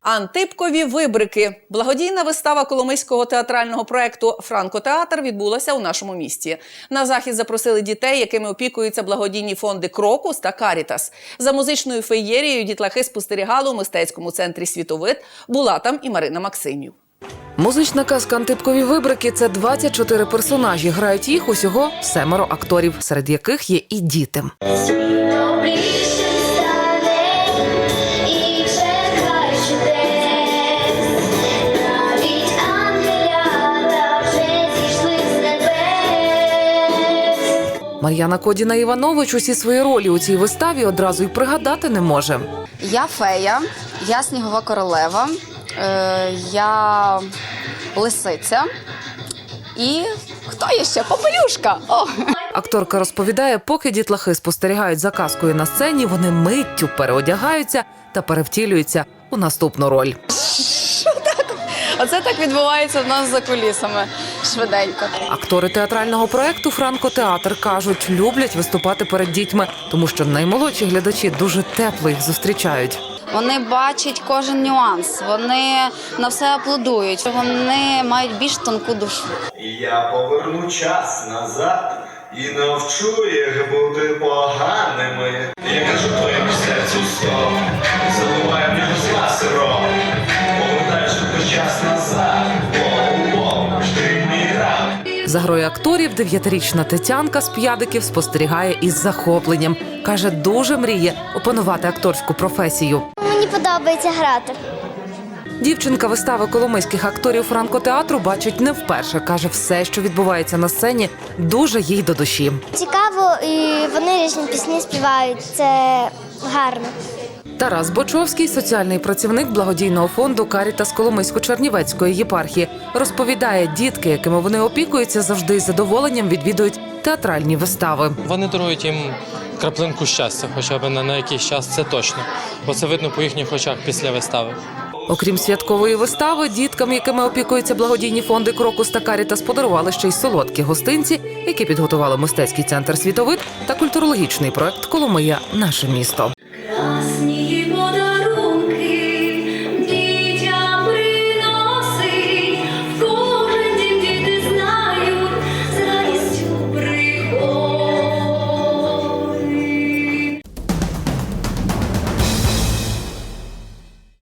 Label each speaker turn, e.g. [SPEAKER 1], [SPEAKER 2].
[SPEAKER 1] Антипкові вибрики. Благодійна вистава коломийського театрального проекту Франкотеатр відбулася у нашому місті. На захід запросили дітей, якими опікуються благодійні фонди Крокус та Карітас. За музичною феєрією дітлахи спостерігали у мистецькому центрі Світовид. Була там і Марина Максимів.
[SPEAKER 2] Музична казка Антипкові вибрики це 24 персонажі. Грають їх усього семеро акторів, серед яких є і діти. Мар'яна Кодіна Іванович усі свої ролі у цій виставі одразу й пригадати не може.
[SPEAKER 3] Я фея, я снігова королева, е, я лисиця. І хто є ще? Попелюшка! О!
[SPEAKER 2] Акторка розповідає, поки дітлахи спостерігають за казкою на сцені, вони миттю переодягаються та перевтілюються у наступну роль.
[SPEAKER 3] Оце так відбувається в нас за кулісами швиденько.
[SPEAKER 2] Актори театрального проекту Франкотеатр кажуть, люблять виступати перед дітьми, тому що наймолодші глядачі дуже тепло їх зустрічають.
[SPEAKER 3] Вони бачать кожен нюанс, вони на все аплодують, вони мають більш тонку душу.
[SPEAKER 4] Я поверну час назад і навчу їх бути поганими. Я кажу
[SPEAKER 2] За грою акторів дев'ятирічна Тетянка з п'ядиків спостерігає із захопленням. каже, дуже мріє опанувати акторську професію.
[SPEAKER 5] Мені подобається грати.
[SPEAKER 2] Дівчинка вистави коломийських акторів франкотеатру бачить не вперше. каже, все, що відбувається на сцені, дуже їй до душі.
[SPEAKER 5] Цікаво, і вони різні пісні співають. Це гарно.
[SPEAKER 2] Тарас Бочовський, соціальний працівник благодійного фонду Карітас Коломийсько-Чернівецької єпархії, розповідає, дітки, якими вони опікуються, завжди з задоволенням відвідують театральні вистави.
[SPEAKER 6] Вони дарують їм краплинку щастя, хоча б на, на якийсь час це точно, бо це видно по їхніх очах після вистави.
[SPEAKER 2] Окрім святкової вистави, діткам, якими опікуються благодійні фонди Крокус та Карітас, подарували ще й солодкі гостинці, які підготували мистецький центр світовид та культурологічний проект Коломия наше місто.